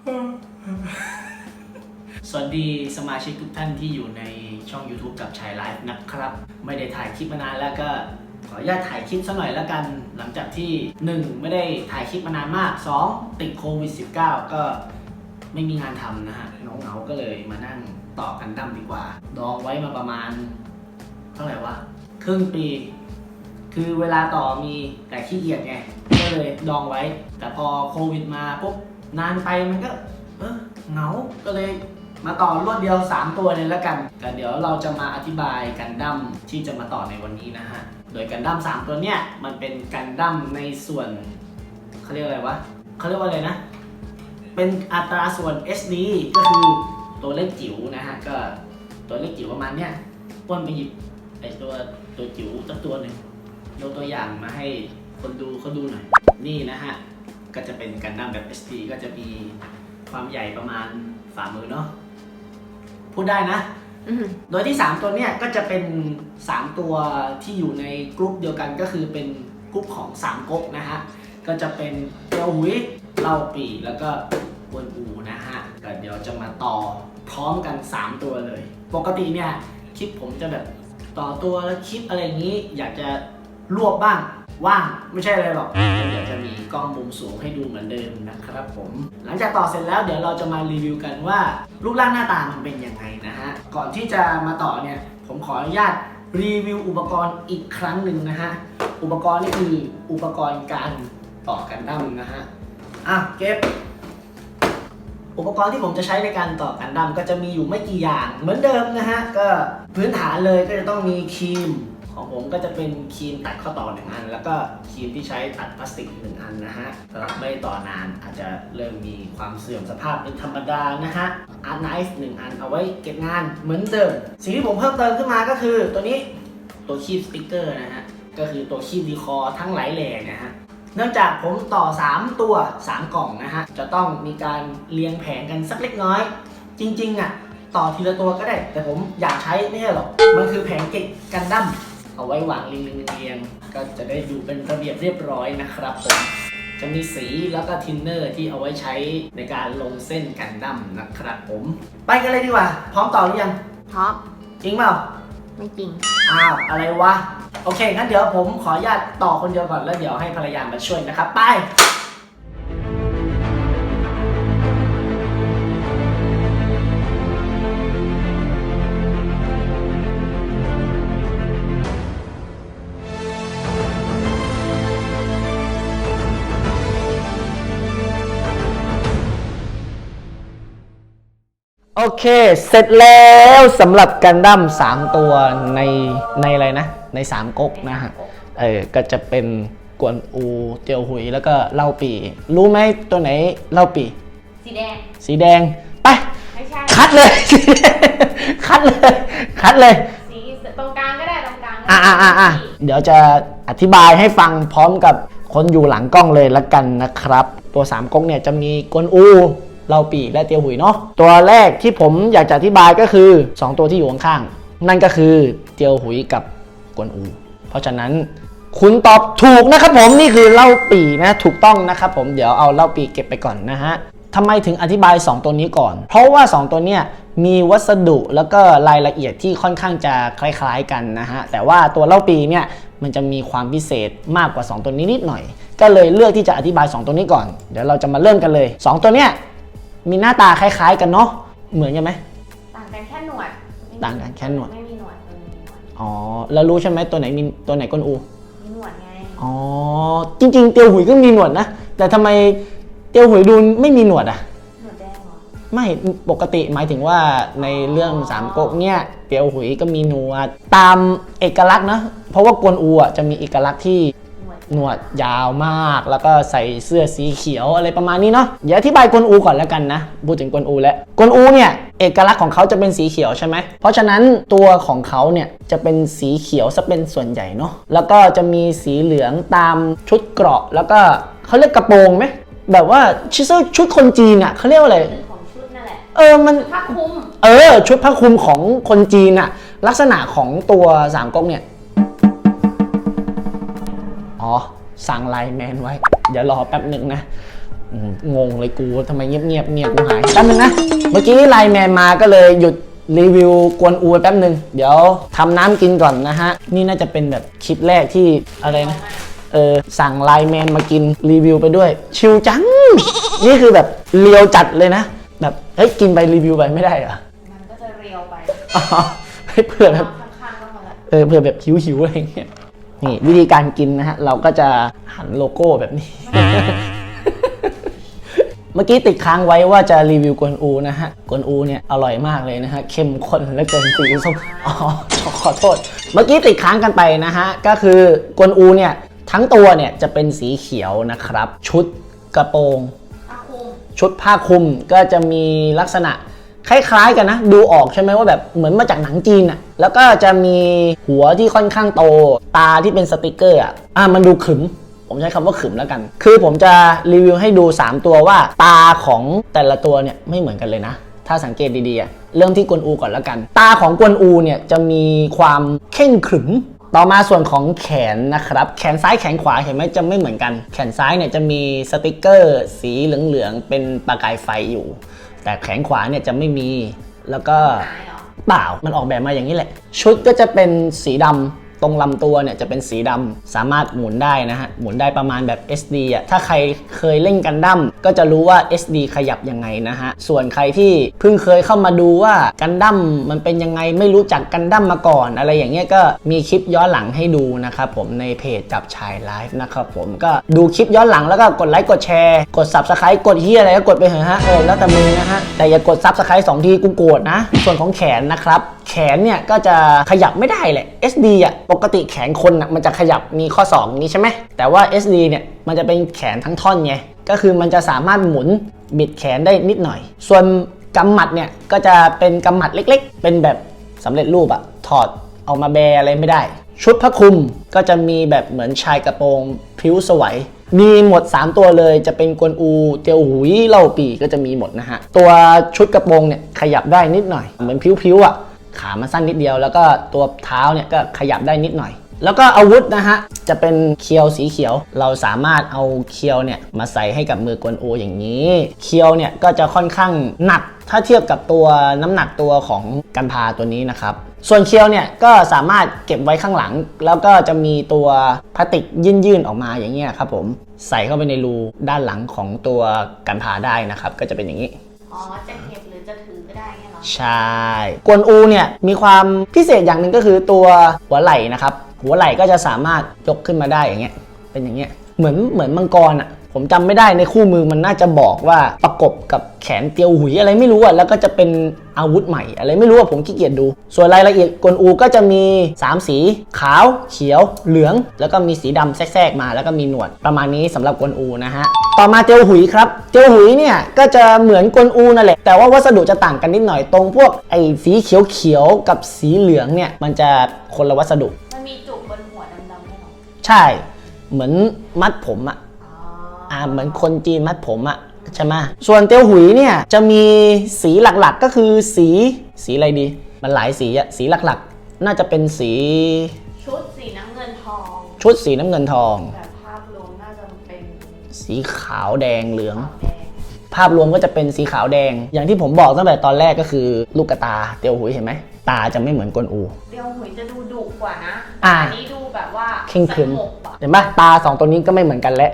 สวัสดีสมาชิกทุกท่านที่อยู่ในช่อง YouTube กับชายไลฟ์นะครับ ไม่ได้ถ่ายคลิปมานานแล้วก็ขออนุญาตถ่ายคลิปสักหน่อยแล้วกัน หลังจากที่ 1 ไม่ได้ถ่ายคลิปมานานมาก 2 ติดโควิด -19 ก็ไม่มีงานทำนะฮะน้องเหงาก็เลยมานั่งต่อกันดั้มดีกว่า ดองไว้มาประมาณ เท่าไหร่วะ ครึ่งปี คือเวลาต่อมีแต่ขี้เกียจไง ก็เลยดองไว้ แต่พอโควิดมาปุ๊บ นานไปมันก็เออเหงา ก็เลยมาต่อรวดเดียว 3 ตัวเลยแล้วกันแต่เดี๋ยวเราจะมาอธิบายกันดั้มที่จะมาต่อในวันนี้นะฮะ โดยกันดั้ม3ตัวเนี้ยมันเป็นกันดั้มในส่วนเขาเรียกอะไรวะเขาเรียกว่าอะไรนะ เป็นอัตราส่วน SD ก็คือตัวเลขจิ๋วนะฮะ ก็ตัวเลขจิ๋วประมาณเนี้ยป้นไปหยิบไอตัวตัวจิ๋วสักตัวหนึ่งยกตัวอย่างมาให้คนดูเขาดูหน่อย นี่นะฮะ ก็จะเป็นกันดั้มแบบ SD ก็จะมีความใหญ่ประมาณฝ่ามือเนาะพูดได้นะ อืมโดยที่ 3 ตัวเนี่ยก็จะเป็น 3 ตัวที่อยู่ในกลุ่มเดียวกันก็คือเป็นกลุ่มของ3ก๊กนะฮะ ก็จะเป็นเตียวหุยเล่าปีแล้วก็กวนอูนะฮะก็เดี๋ยวจะมาต่อพร้อมกัน 3 ตัวเลย ปกติเนี่ยคลิปผมจะแบบต่อตัวแล้วคลิปอะไรอย่างนี้ อยากจะรวบบ้าง ว่างไม่ใช่อะไรหรอกเดี๋ยวจะมีกล้องมุมสูงให้ดูเหมือนเดิมนะครับผม หลังจากต่อเสร็จแล้วเดี๋ยวเราจะมารีวิวกันว่ารูปร่างหน้าตามันเป็นยังไงนะฮะ ก่อนที่จะมาต่อเนี่ยผมขออนุญาตรีวิวอุปกรณ์อีกครั้งหนึ่งนะฮะ อุปกรณ์นี่คืออุปกรณ์การต่อกันดั้มนะฮะ อะเก็บ อุปกรณ์ที่ผมจะใช้ในการต่อกันดั้มก็จะมีอยู่ไม่กี่อย่างเหมือนเดิมนะฮะ ก็พื้นฐานเลยก็จะต้องมีครีม ของผมก็จะเป็นครีมตัดข้อต่อหนึ่งอัน แล้วก็ครีมที่ใช้ตัดพลาสติกหนึ่งอันนะฮะสำหรับไม่ต่อนานอาจจะเริ่มมีความเสื่อมสภาพเป็นธรรมดานะฮะอาร์ตไนฟ์หนึ่งอันเอาไว้เก็บงานเหมือนเดิม สิ่งที่ผมเพิ่มเติมขึ้นมาก็คือ ตัวนี้ตัวคีบสติกเกอร์นะฮะ ก็คือตัวคีบดีคอร์ทั้งหลายแหล่นะฮะเนื่องจากผมต่อ 3 ตัว 3 กล่องนะฮะ จะต้องมีการเรียงแผงกันสักเล็กน้อย จริงๆอะต่อทีละตัวก็ได้ แต่ผมอยากใช้ไม่ใช่หรอก มันคือแผงเก็บกันดั้ม เอาไว้วางเรียงๆเรียงๆก็จะได้ดูเป็นระเบียบเรียบร้อยนะครับผมจะมีสีแล้วก็ทินเนอร์ที่เอาไว้ใช้ในการลงเส้นกันดั้มนะครับผม ไปกันเลยดีกว่า พร้อมต่อหรือยังเพราะจริงเปล่า ไม่จริง อ้าว อะไรวะ โอเคงั้นเดี๋ยวผมขออนุญาตต่อคนเดียวก่อนแล้วเดี๋ยวให้ภรรยามาช่วยนะครับ ไป โอเค เสร็จแล้วสำหรับกันดั้ม3 ตัวในในอะไรนะ ใน 3ก๊กนะฮะ เออ ก็จะเป็นกวนอู เตียวหุย แล้วก็เล่าปี รู้ไหมตัวไหนเล่าปี สีแดง สีแดง ไป ไม่ใช่ คัดเลย คัดเลย คัดเลย สีตรงกลางก็ได้ตรงกลางก็อะได้อะอะอะเดี๋ยวจะอธิบายให้ฟังพร้อมกับคนอยู่หลังกล้องเลยละกันนะครับ ตัว3ก๊กเนี่ยจะมีกวนอู เล่าปีและเตียวหุยเนาะตัวแรกที่ผมอยากจะอธิบายก็คือ 2 ตัวที่อยู่ข้างๆนั่นก็คือเตียวหุยกับกวนอู เพราะฉะนั้นคุณตอบถูกนะครับผมนี่คือเล่าปีนะถูกต้องนะครับผมเดี๋ยวเอาเล่าปีเก็บไปก่อนนะฮะทำไมถึงอธิบาย 2 ตัวนี้ก่อน เพราะว่า 2 ตัวเนี้ยมีวัสดุแล้วก็รายละเอียดที่ค่อนข้างจะคล้าย ๆกันนะฮะแต่ว่าตัวเล่าปีเนี่ยมันจะมีความพิเศษมากกว่า 2 ตัวนี้นิดหน่อย ก็เลยเลือกที่จะอธิบาย 2 ตัวนี้ก่อน เดี๋ยวเราจะมาเริ่มกันเลย 2 ตัวเนี้ย มีหน้าตาคล้ายๆกันเนาะเหมือนกันไหมต่างกันแค่หนวดไม่มีต่างกันแค่หนวดไม่มีหนวดเออมีหนวดอ๋อแล้วรู้ใช่ไหมตัวไหนมีตัวไหนก้นอูมีหนวดไงอ๋อจริงๆเตียวหุยก็มีหนวดนะแต่ทำไมเตียวหุยดูไม่มีหนวดอะ หนวดแดงเหรอไม่ปกติหมายถึงว่าในเรื่องสามก๊กเนี่ยเตียวหุยก็มีหนวดตามเอกลักษณ์นะเพราะว่ากวนอูอะจะมีเอกลักษณ์ที่ หนวดหนวดยาวมาก แล้วก็ใส่เสื้อสีเขียวอะไรประมาณนี้เนาะเดี๋ยวอธิบายกวนอูก่อนแล้วกันนะพูดถึงกวนอูแล้วกวนอูเนี่ยเอกลักษณ์ของเขาจะเป็นสีเขียวใช่ไหม เพราะฉะนั้นตัวของเขาเนี่ยจะเป็นสีเขียวซะเป็นส่วนใหญ่เนาะ แล้วก็จะมีสีเหลืองตามชุดเกราะ แล้วก็เขาเรียกกระโปรงไหม แบบว่าชุดชุดคนจีนอะเขาเรียกว่าอะไรเป็นของชุดนั่นแหละ เออ มันผ้าคลุม เออ ชุดผ้าคลุมของคนจีนอะลักษณะของตัวสามก๊กเนี่ย อ๋อ สั่งไลน์แมนไว้ เดี๋ยวรอแป๊บหนึ่งนะอืมงงเลยกูทำไมเงียบเงียบๆเงียบกูหายแป๊บนึงนะ เมื่อกี้ไลน์แมนมาก็เลยหยุดรีวิวกวนอูไปแป๊บนึงเดี๋ยวทำน้ำกินก่อนนะฮะ นี่น่าจะเป็นแบบคลิปแรกที่อะไรนะเออสั่งไลน์แมนมากินรีวิวไปด้วย ชิวจัง นี่คือแบบเลียวจัดเลยนะ แบบเฮ้ยกินไปรีวิวไปไม่ได้เหรอมันก็จะเรียวไปอ๋อให้เผื่อแบบข้างๆก็พอละเออเผื่อแบบหิวๆอะไรอย่างเงี้ย นี่วิธีการกินนะฮะเราก็จะหันโลโก้แบบนี้ เมื่อกี้ติดค้างไว้ว่าจะรีวิวกวนอูนะฮะกวนอูเนี่ยอร่อยมากเลยนะฮะเข้มข้นและเกินสีส้มอ๋อขอโทษ เมื่อกี้ติดค้างกันไปนะฮะก็คือกวนอูเนี่ยทั้งตัวเนี่ยจะเป็นสีเขียวนะครับ ชุดกระโปรงอาคุมชุดผ้าคลุมก็จะมีลักษณะ คล้ายๆกันนะ ดูออกใช่ไหมว่าแบบเหมือนมาจากหนังจีนอะแล้วก็จะมีหัวที่ค่อนข้างโต ตาที่เป็นสติกเกอร์อะอะมันดูขึม ผมใช้คำว่าขึมแล้วกัน คือผมจะรีวิวให้ดู 3 ตัวว่า ตาของแต่ละตัวเนี่ยไม่เหมือนกันเลยนะ ถ้าสังเกตดีๆอะเริ่มที่กวนอูก่อนแล้วกัน ตาของกวนอูเนี่ยจะมีความเข่งขรึมต่อมาส่วนของแขนนะครับ แขนซ้ายแขนขวาเห็นไหมจะไม่เหมือนกัน แขนซ้ายเนี่ยจะมีสติกเกอร์ สีเหลืองๆเป็นประกายไฟอยู่ แต่แขนขวาเนี่ยจะไม่มีแล้วก็หายเหรอเปล่ามันออกแบบมาอย่างนี้แหละ ชุดก็จะเป็นสีดำ ตรงลำตัวเนี่ยจะเป็นสีดำสามารถหมุนได้นะฮะหมุนได้ประมาณแบบ SD อะถ้าใครเคยเล่นกันดั้มก็จะรู้ว่า SD ขยับยังไงนะฮะส่วนใครที่เพิ่งเคยเข้ามาดูว่ากันดั้มมันเป็นยังไงไม่รู้จักกันดั้มมาก่อน อะไรอย่างเงี้ยก็มีคลิปย้อนหลังให้ดูนะครับผมในเพจจับชายไลฟ์นะครับผมก็ดูคลิปย้อนหลังแล้วก็กดไลค์กดแชร์กด subscribe กดเฮียอะไรก็กดไปเถอะฮะเออแล้วแต่มึงนะฮะแต่อย่ากด subscribe สองทีกูโกรธนะ ส่วนของแขนนะครับแขนเนี่ยก็จะขยับไม่ได้แหละ SD อะปกติแขนคนอะมันจะขยับมีข้อศอกนี้ใช่ไหมแต่ว่า SD เนี่ยมันจะเป็นแขนทั้งท่อนไงก็คือมันจะสามารถหมุนบิดแขนได้นิดหน่อย ส่วนกำหมัดเนี่ยก็จะเป็นกำหมัดเล็กๆ เป็นแบบสำเร็จรูปอะถอดออกมาแบอะไรไม่ได้ ชุดผ้าคลุมก็จะมีแบบเหมือนชายกระโปรงพริ้วสวยมีหมด 3 ตัวเลยจะเป็นกวนอู เตียวหุยเล่าปีก็จะมีหมดนะฮะ ตัวชุดกระโปรงเนี่ยขยับได้นิดหน่อย เหมือนพริ้วๆอะ ขามันสั้นนิดเดียว แล้วก็ตัวเท้าเนี่ยก็ขยับได้นิดหน่อย แล้วก็อาวุธนะฮะ จะเป็นเคียวสีเขียว เราสามารถเอาเคียวเนี่ยมาใส่ให้กับมือกวนโออย่างนี้ เคียวเนี่ยก็จะค่อนข้างหนัก ถ้าเทียบกับตัวน้ำหนักตัวของกันพาตัวนี้นะครับ ส่วนเคียวเนี่ยก็สามารถเก็บไว้ข้างหลัง แล้วก็จะมีตัวพลาสติกยื่นๆออกมาอย่างเงี้ยครับผมใส่เข้าไปในรูด้านหลังของตัวกันพาได้นะครับ ก็จะเป็นอย่างนี้ อ๋อจะเก็บหรือจะถือ ใช่ กวนอูเนี่ยมีความพิเศษอย่างหนึ่งก็คือตัวหัวไหล่นะครับ หัวไหล่ก็จะสามารถยกขึ้นมาได้อย่างเงี้ย เป็นอย่างเงี้ย เหมือนเหมือนมังกรอะ ผมจำไม่ได้ในคู่มือมันน่าจะบอกว่าประกบกับแขนเตียวหุยอะไรไม่รู้อะแล้วก็จะเป็นอาวุธใหม่ อะไรไม่รู้อะผมขี้เกียจดู ส่วนรายละเอียดกวนอูก็จะมี 3 สีขาว เขียว เหลือง แล้วก็มีสีดำแทรกๆมา แล้วก็มีหนวดประมาณนี้สำหรับกวนอูนะฮะต่อมาเตียวหุยครับเตียวหุยเนี่ยก็จะเหมือนกวนอูนั่นแหละแต่ว่าวัสดุจะต่างกันนิดหน่อยตรงพวกไอ้สีเขียวๆกับสีเหลืองเนี่ยมันจะคนละวัสดุมันมีจุกบนหัวดำๆด้วยเหรอใช่ เหมือนมัดผมอะ อ๋ออ่าเหมือนคนจีนมัดผมอะใช่ไหมส่วนเตียวหุยเนี่ยจะมีสีหลักๆก็คือสีสีอะไรดี มันหลายสีอะสีหลักๆ น่าจะเป็นสีชุดสีน้ำเงินทองชุดสีน้ำเงินทอง แต่ภาพรวมน่าจะเป็นสีขาวแดงเหลือง ขาวแดงภาพรวมก็จะเป็นสีขาวแดง อย่างที่ผมบอกตั้งแต่ตอนแรกก็คือลูกกระตาเตียวหุยเห็นไหมตาจะไม่เหมือนกวนอู เดียวหุยจะดูดุกว่านะอ่านนี้ดูแบบว่าเคร่งขรึมสงบอะ เห็นปะตาสองตัวนี้ก็ไม่เหมือนกันและ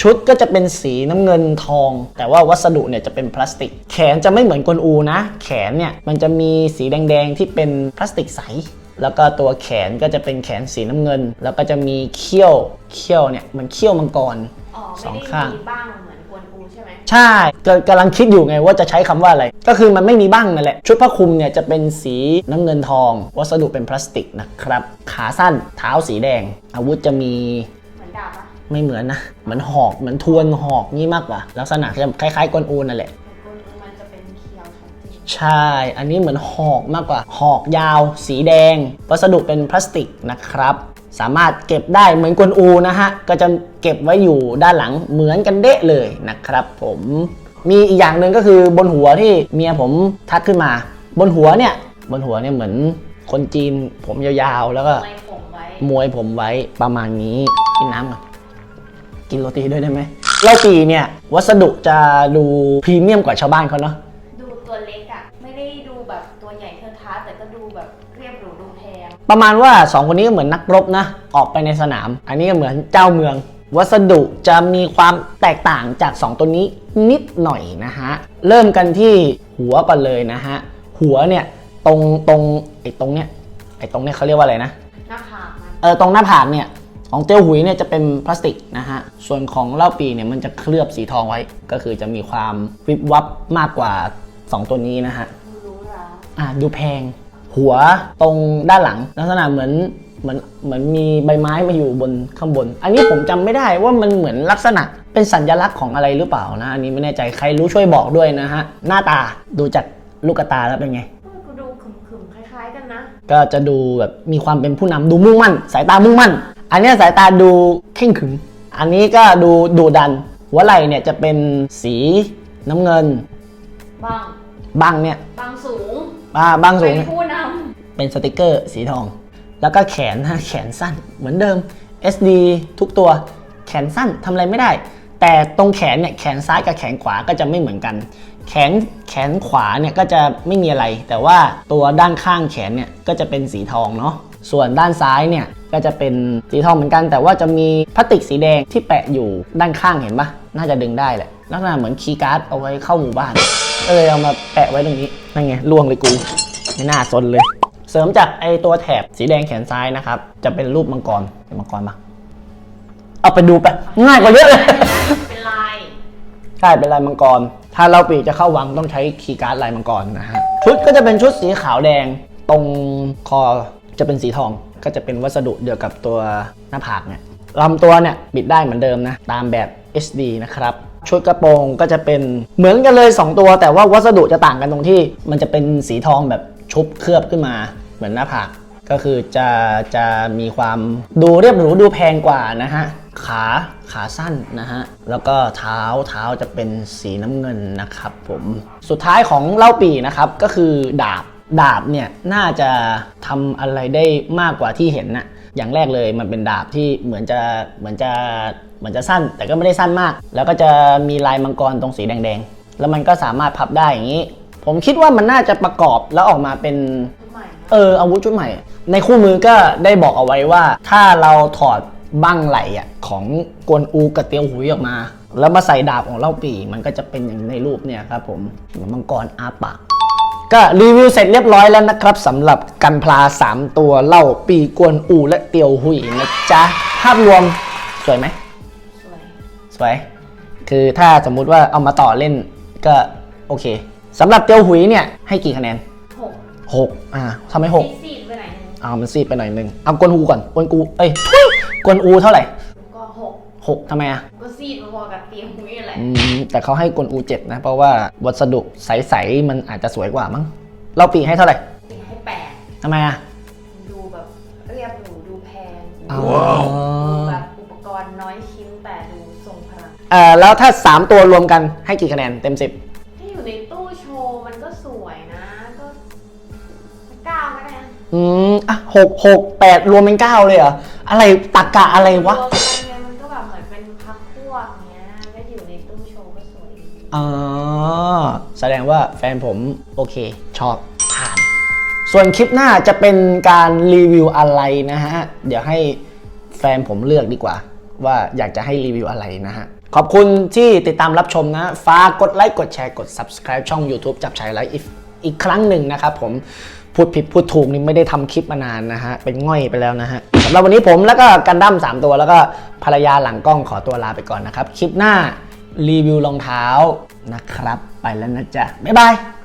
ชุดก็จะเป็นสีน้ำเงินทอง แต่ว่าวัสดุเนี่ยจะเป็นพลาสติก แขนจะไม่เหมือนกวนอูนะ แขนเนี่ยมันจะมีสีแดงๆที่เป็นพลาสติกใส แล้วก็ตัวแขนก็จะเป็นแขนสีน้ำเงิน แล้วก็จะมีเขี้ยวเขี้ยวเนี่ยเหมันเขี้ยวมังกรอ๋อสไม่องได้ข้างมีบ้างเหมือนกวนอูใช่ไหมใช่กกำลังคิดอยู่ไงว่าจะใช้คำว่าอะไร ก็คือมันไม่มีบ้างนั่นแหละ ชุดผ้าคลุมเนี่ยจะเป็นสีน้ำเงินทอง วัสดุเป็นพลาสติกนะครับ ขาสั้นเท้าสีแดง อาวุธจะมีเหมือนดาบปะ ไม่เหมือนนะเหมือนหอกเหมือนทวนหอกนี่มากกว่า ลักษณะจะคล้ายๆกวนอูนั่นแหละกวนอูมันจะเป็นเคียวชัดเจนใช่ อันนี้เหมือนหอกมากกว่า หอกยาว สีแดง วัสดุเป็นพลาสติกนะครับ สามารถเก็บได้เหมือนกวนอูนะฮะ ก็จะเก็บไว้อยู่ด้านหลังเหมือนกันเดะเลยนะครับ ผมมีอีกอย่างหนึ่งก็คือบนหัวที่เมียผมทักขึ้นมา บนหัวเนี่ย บนหัวเนี่ยเหมือนคนจีนผมยาวๆ แล้วก็ไม่ผมไว้มวยผมไว้ประมาณนี้กินน้ำก่อน กินโรตีด้วยได้ไหมเล่าปีเนี่ยวัสดุจะดูพรีเมียมกว่าชาวบ้านเขาเนาะดูตัวเล็กอะไม่ได้ดูแบบตัวใหญ่เทอะทะแต่ก็ดูแบบเรียบหรูดูแพงประมาณว่า2คนนี้ก็เหมือนนักรบนะ ออกไปในสนาม อันนี้ก็เหมือนเจ้าเมือง วัสดุจะมีความแตกต่างจาก 2 ตัวนี้นิดหน่อยนะฮะ เริ่มกันที่หัวก่อนเลยนะฮะ หัวเนี่ยตรงตรงไอ้ตรงเนี้ยไอ้ตรงเนี้ยเขาเรียกว่าอะไรนะหน้าผากมันเออตรงหน้าผากเนี่ย ของเตียวหุยเนี่ยจะเป็นพลาสติกนะฮะ ส่วนของเล่าปีเนี่ยมันจะเคลือบสีทองไว้ ก็คือจะมีความวิบวับมากกว่า 2 ตัวนี้นะฮะดูหรู้ราอะดูแพง หัวตรงด้านหลัง ลักษณะเหมือนเหมือนเหมือนมีใบไม้มาอยู่บนข้างบน อันนี้ผมจำไม่ได้ว่ามันเหมือนลักษณะเป็นสัญลักษณ์ของอะไรหรือเปล่านะ อันนี้ไม่แน่ใจใครรู้ช่วยบอกด้วยนะฮะ หน้าตาดูจากลูกตาแล้วเป็นไงก็ดูขึมๆคล้ายๆกันนะก็จะดูแบบมีความเป็นผู้นำดูมุ่งมั่น สายตามุ่งมั่น อันเนี้ยสายตาดูเข่งขรึมอันนี้ก็ดูดุดัน หัวไหล่เนี่ยจะเป็นสีน้ำเงิน บางบ้างเนี่ยบางสูงอ่าบ้างสูเป็งนผู้นเป็นสติกเกอร์สีทอง แล้วก็แขนฮะแขนสั้นเหมือนเดิม SD ทุกตัวแขนสั้นทำอะไรไม่ได้ แต่ตรงแขนเนี่ยแขนซ้ายกับแขนขวาก็จะไม่เหมือนกัน แขนแขนขวาเนี่ยก็จะไม่มีอะไร แต่ว่าตัวด้านข้างแขนเนี่ยก็จะเป็นสีทองเนาะส่วนด้านซ้ายเนี่ย ก็จะเป็นสีทองเหมือนกัน แต่ว่าจะมีพลาสติกสีแดงที่แปะอยู่ด้านข้างเห็นปะน่าจะดึงได้แหละลักษณะเหมือนคีย์การ์ดเอาไว้เข้าหมู่บ้านเออเอามาแปะไว้ตรงนี้นั่นไงล่วงเลยกูไม่น่าสนเลย เสริมจากไอตัวแถบสีแดงแขนซ้ายนะครับ จะเป็นรูปมังกรเป็นมังกรปะเอาไปดูไปง่ายกว่าเยอะเลยำเป็นลายใช่เป็นลายมังกร ถ้าเราปีจะเข้าวังต้องใช้คีย์การ์ดลายมังกรนะฮะชุดก็จะเป็นชุดสีขาวแดงตรงคอ จะเป็นสีทองก็จะเป็นวัสดุเดียวกับตัวหน้าผากเนี่ยลำตัวเนี่ยบิดได้เหมือนเดิมนะ ตามแบบ HD นะครับชุดกระโปรงก็จะเป็นเหมือนกันเลย 2 ตัว แต่ว่าวัสดุจะต่างกันตรงที่ มันจะเป็นสีทองแบบชุบเคลือบขึ้นมา เหมือนหน้าผากก็คือจะจะมีความดูเรียบหรูดูแพงกว่านะฮะขาขาสั้นนะฮะ แล้วก็เท้าเท้าจะเป็นสีน้ำเงินนะครับผม สุดท้ายของเล่าปีนะครับก็คือดาบ ดาบเนี่ยน่าจะทำอะไรได้มากกว่าที่เห็นนะอย่างแรกเลยมันเป็นดาบที่เหมือนจะเหมือนจะเหมือนจะสั้น แต่ก็ไม่ได้สั้นมาก แล้วก็จะมีลายมังกรตรงสีแดงๆ แล้วมันก็สามารถพับได้อย่างนี้ ผมคิดว่ามันน่าจะประกอบแล้วออกมาเป็นชุดใหม่นะเอออาวุธชุดใหม่ ในคู่มือก็ได้บอกเอาไว้ว่า ถ้าเราถอดบั้งไหลอะของกวนอูกับเตียวหุยออกมา แล้วมาใส่ดาบของเล่าปีมันก็จะเป็นอย่างในรูปเนี่ยครับผมเหมือนมังกรอาปาก ก็รีวิวเสร็จเรียบร้อยแล้วนะครับสำหรับกันพลา 3 ตัวเล่าปีกวนอูและเตียวหุยนะจ๊ะ ภาพรวมสวยไหม สวย สวย คือถ้าสมมุติว่าเอามาต่อเล่นก็โอเคสำหรับเตียวหุยเนี่ยให้กี่คะแนน หก6 อ่าทำไมหกซีดๆไปไหนหนึงเอามันซีดไปหน่อยนึง เอากวนอูก่อน กวนกู เอ้ยทุยกวนอูเท่าไหร่ก็ หกหกทำไมอะก็ซีดพอๆกับเตียงหุ้ยอะไรอืมแต่เขาให้กวนอูเจ็ดนะ เพราะว่าวัสดุใสๆมันอาจจะสวยกว่ามั้งเราปีให้เท่าไหร่เตียงให้แปดทำไมอะดูแบบเรียบหรูดูแพงอ๋อดูแบบอุปกรณ์น้อยชิ้นแต่ดูทรงพลังเอ่อแล้วถ้า 3 ตัวรวมกันให้กี่คะแนนเต็ม 10 ที่อยู่ในตู้โชว์มันก็สวยนะ ก็เก้าก็ได้นะอืมอะหกหกแปดรวมเป็น 9 เลยเหรอ อะไรตักกะอะไรวะรวมกัน อ๋อ แสดงว่าแฟนผมโอเค ชอบผ่าน ส่วนคลิปหน้าจะเป็นการรีวิวอะไรนะฮะ เดี๋ยวให้แฟนผมเลือกดีกว่า ว่าอยากจะให้รีวิวอะไรนะฮะ ขอบคุณที่ติดตามรับชมนะฝากกดไลค์กดแชร์กด subscribe ช่อง YouTube จับชายไลฟ์อีกอีกครั้งหนึ่งนะครับผมพูดผิดพูดถูกนี่ไม่ได้ทำคลิปมานานนะฮะ เป็นง่อยไปแล้วนะฮะสำหรับวันนี้ผมแล้วก็กันดั้ม3ตัวแล้วก็ภรรยาหลังกล้องขอตัวลาไปก่อนนะครับ คลิปหน้า รีวิวรองเท้านะครับ ไปแล้วนะจ๊ะ บ๊ายบาย